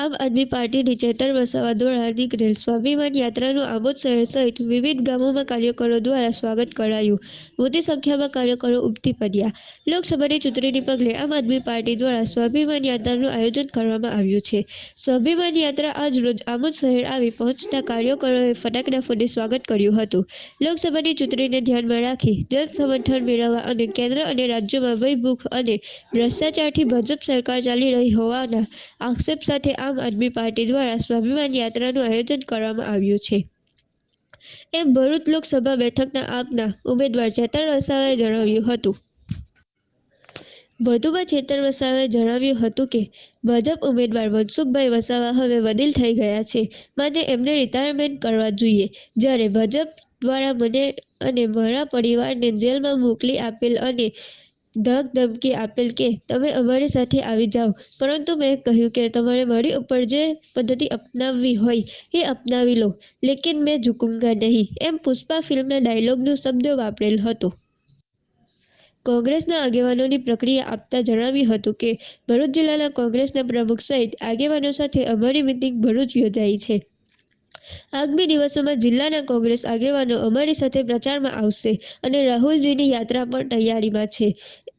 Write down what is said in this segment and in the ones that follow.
આમ આદમી પાર્ટીની ચેતર વસાવા દ્વારા નીકળેલ સ્વાભિમાન યાત્રાનું આમોદ શહેર સહિત વિવિધ ગામોમાં કાર્યકરો દ્વારા સ્વાગત કરાયું. મોટી સંખ્યામાં કાર્યકરો ઉમટી પડ્યા. લોકસભાની ચૂંટણીને પગલે આમ આદમી પાર્ટી દ્વારા સ્વાભિમાન યાત્રાનું આયોજન કરવામાં આવ્યું છે. સ્વાભિમાન યાત્રા આજ રોજ આમોદ શહેર આવી પહોંચતા કાર્યકરોએ ફટાકડા ફોડી સ્વાગત કર્યું હતું. લોકસભાની ચૂંટણીને ધ્યાનમાં રાખી જન સમર્થન મેળવવા અને કેન્દ્ર અને રાજ્યોમાં ભયભૂખ અને ભ્રષ્ટાચારથી ભાજપ સરકાર ચાલી રહી હોવાના આક્ષેપ સાથે આમ આદમી પાર્ટી દ્વારા સ્વાભિમાન યાત્રાનું આયોજન કરવામાં આવ્યું છે. એમ ભરૂચ લોકસભા બેઠકના આપના ઉમેદવાર ચેતન વસાવાએ જણાવ્યું હતું. વધુમાં ચેતન વસાવાએ જણાવ્યું હતું કે, ભાજપ ઉમેદવાર મનસુખભાઈ વસાવા હવે વડીલ થઈ ગયા છે. માટે એમને રિટાયરમેન્ટ કરવા જોઈએ. જ્યારે ભાજપ દ્વારા મને અને મારા પરિવારને જેલમાં મોકલી આપેલ અને ધક ધમકી આપેલ કે તમે અમારી સાથે આવી જાઓ. પરંતુ મેં કહ્યું કે તમારે મારી ઉપર જે પદ્ધતિ અપનાવવી હોય એ અપનાવી લો. લેકિન મેં ઝુકુંગા નહીં. એમ પુષ્પા ફિલ્મના ડાયલોગનો શબ્દ વાપરેલ હતો. કોંગ્રેસના આગેવાનોની પ્રક્રિયા આપતા જણાવ્યું હતું કે ભરૂચ જિલ્લાના કોંગ્રેસના પ્રમુખ સહિત આગેવાનો સાથે અમારી મિટિંગ ભરૂચ યોજાઈ છે. આગામી દિવસોમાં જિલ્લાના કોંગ્રેસ આગેવાનો અમારી સાથે પ્રચારમાં આવશે અને રાહુલજીની યાત્રા પણ તૈયારીમાં છે.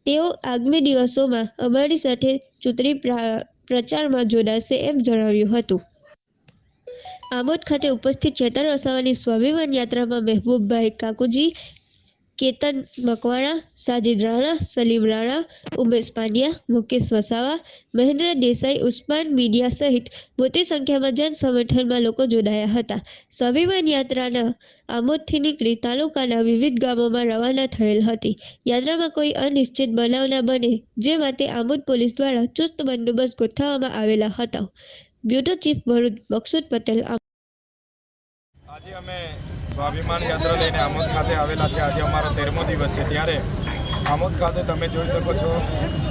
તેઓ આગામી દિવસોમાં અમારી સાથે ચૂંટણી પ્રા- પ્રચારમાં જોડાશે એમ જણાવ્યું હતું. આમોદ ખાતે ઉપસ્થિત ચેતન વસાવાની સ્વાભિમાન યાત્રામાં મહેબૂબભાઈ કાકુજી કેતન, મકવાણા, સાજિદ રાણા, સલીમ રાણા, ઉમેશ પાંડ્યા, મુકેશ વસાવા, મહેન્દ્ર દેસાઈ, ઉસ્માન મીડિયા સહિત મોટી સંખ્યામાં જન સંગઠનમાં લોકો જોડાયા હતા. સ્વાભિમાન યાત્રાના આમોદથી નીકળી તાલુકાના વિવિધ ગામોમાં રવાના થયેલ હતી. યાત્રામાં કોઈ અનિશ્ચિત બનાવ ન બને, જે માટે આમોદ પોલીસ દ્વારા ચુસ્ત બંદોબસ્ત ગોઠવવામાં આવેલા હતા. બ્યુરો ચીફ ભરૂચ મકસૂદ પટેલ આજે અમે સ્વાભિમાન યાત્રા લઈને આમોદ ખાતે આવેલા છે આજે અમારો તેરમો દિવસ છે. ત્યારે આમોદ ખાતે તમે જોઈ શકો છો,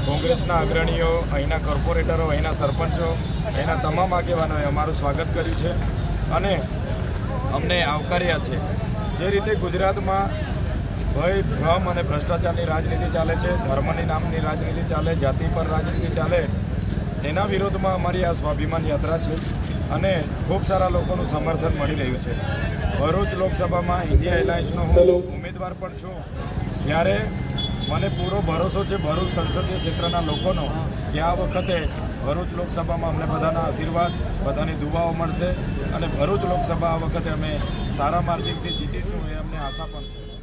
કોંગ્રેસના અગ્રણીઓ, અહીંના કોર્પોરેટરો, અહીંના સરપંચો, અહીંના તમામ આગેવાનોએ અમારું સ્વાગત કર્યું છે અને અમને આવકાર્યા છે. જે રીતે ગુજરાતમાં ભય, ભ્રમ અને ભ્રષ્ટાચારની રાજનીતિ ચાલે છે, ધર્મની નામની રાજનીતિ ચાલે, જાતિ પર રાજનીતિ ચાલે એના વિરોધમાં અમારી આ સ્વાભિમાન યાત્રા છે અને ખૂબ સારા લોકોનું સમર્થન મળી રહ્યું છે. ભરૂચ લોકસભામાં ઇન્ડિયા એલાયન્સનો હું ઉમેદવાર પણ છું. ત્યારે મને પૂરો ભરોસો છે ભરૂચ સંસદીય ક્ષેત્રના લોકોનો કે આ વખતે ભરૂચ લોકસભામાં અમને બધાના આશીર્વાદ બધાની દુવાઓ મળશે અને ભરૂચ લોકસભા આ વખતે અમે સારા માર્જિનથી જીતીશું એ અમને આશા પણ છે.